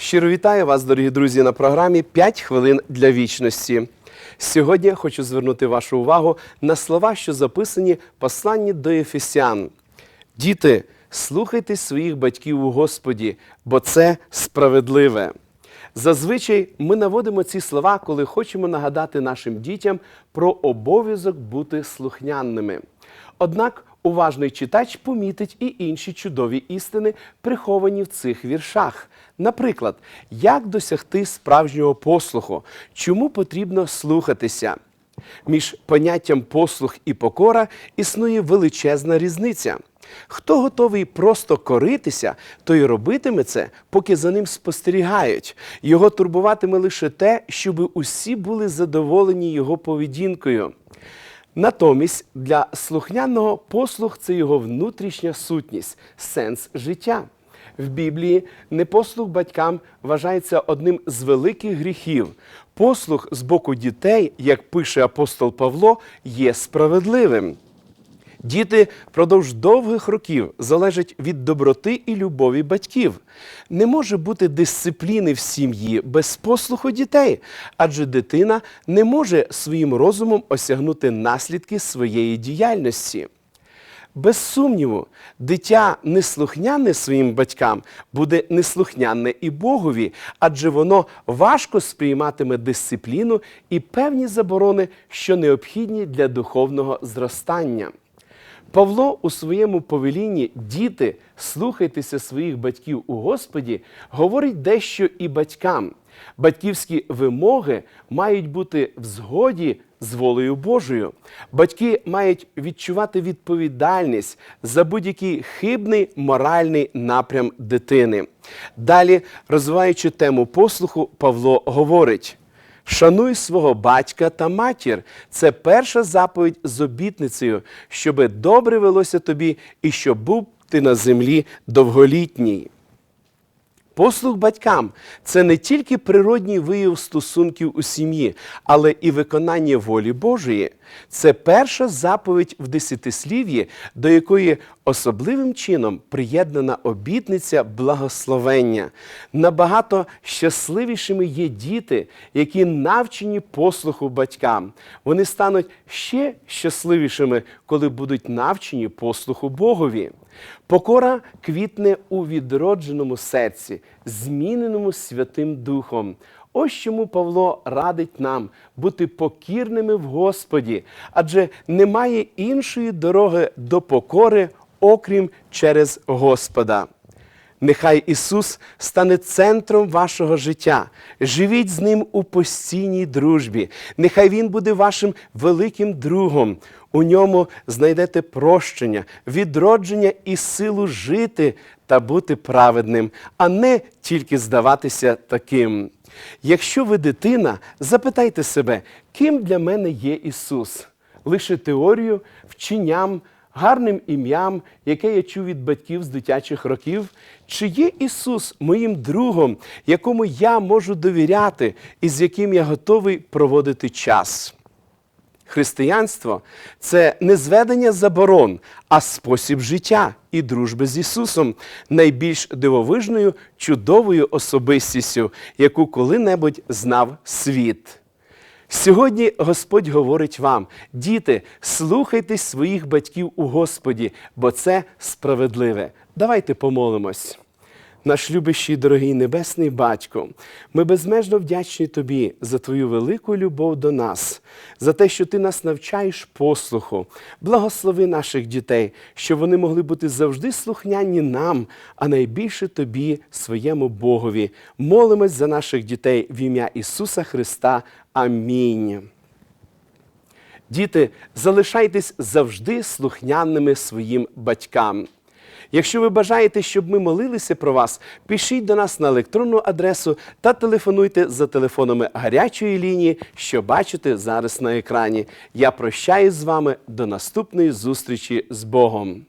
Щиро вітаю вас, дорогі друзі, на програмі «5 хвилин для вічності. Сьогодні хочу звернути вашу увагу на слова, що записані в посланні до Ефесян. Діти, слухайте своїх батьків у Господі, бо це справедливе. Зазвичай ми наводимо ці слова, коли хочемо нагадати нашим дітям про обов'язок бути слухняними. Однак уважний читач помітить і інші чудові істини, приховані в цих віршах. Наприклад, як досягти справжнього послуху, чому потрібно слухатися. Між поняттям послух і покора існує величезна різниця. Хто готовий просто коритися, той робитиме це, поки за ним спостерігають. Його турбуватиме лише те, щоб усі були задоволені його поведінкою. Натомість для слухняного послух це його внутрішня сутність, сенс життя. В Біблії непослух батькам вважається одним з великих гріхів. Послух з боку дітей, як пише апостол Павло, є справедливим. Діти впродовж довгих років залежать від доброти і любові батьків. Не може бути дисципліни в сім'ї без послуху дітей, адже дитина не може своїм розумом осягнути наслідки своєї діяльності. Без сумніву, дитя неслухняне своїм батькам буде неслухняне і Богові, адже воно важко сприйматиме дисципліну і певні заборони, що необхідні для духовного зростання. Павло у своєму повелінні Діти, слухайтеся своїх батьків у Господі, говорить дещо і батькам. Батьківські вимоги мають бути в згоді з волею Божою. Батьки мають відчувати відповідальність за будь-який хибний моральний напрям дитини. Далі, розвиваючи тему послуху, Павло говорить. Шануй свого батька та матір. Це перша заповідь з обітницею, щоби добре велося тобі і щоб був ти на землі довголітній. Послух батькам це не тільки природній вияв стосунків у сім'ї, але і виконання волі Божої. Це перша заповідь в десятислів'ї, до якої особливим чином приєднана обітниця благословення. Набагато щасливішими є діти, які навчені послуху батькам. Вони стануть ще щасливішими, коли будуть навчені послуху Богові. Покора квітне у відродженому серці, зміненому Святим Духом. Ось чому Павло радить нам бути покірними в Господі, адже немає іншої дороги до покори, окрім через Господа. Нехай Ісус стане центром вашого життя. Живіть з Ним у постійній дружбі. Нехай Він буде вашим великим другом. У ньому знайдете прощення, відродження і силу жити та бути праведним, а не тільки здаватися таким. Якщо ви дитина, запитайте себе, ким для мене є Ісус? Лише теорію, вченням, гарним ім'ям, яке я чув від батьків з дитячих років? Чи є Ісус моїм другом, якому я можу довіряти і з яким я готовий проводити час? Християнство це не зведення заборон, а спосіб життя і дружби з Ісусом, найбільш дивовижною, чудовою особистістю, яку коли-небудь знав світ. Сьогодні Господь говорить вам, діти, слухайтесь своїх батьків у Господі, бо це справедливе. Давайте помолимось. Наш любящий, дорогий Небесний Батько, ми безмежно вдячні Тобі за Твою велику любов до нас, за те, що Ти нас навчаєш послуху. Благослови наших дітей, щоб вони могли бути завжди слухняні нам, а найбільше Тобі, своєму Богові. Молимось за наших дітей в ім'я Ісуса Христа. Амінь. Діти, залишайтесь завжди слухняними своїм батькам. Якщо ви бажаєте, щоб ми молилися про вас, пишіть до нас на електронну адресу та телефонуйте за телефонами гарячої лінії, що бачите зараз на екрані. Я прощаюсь з вами до наступної зустрічі з Богом.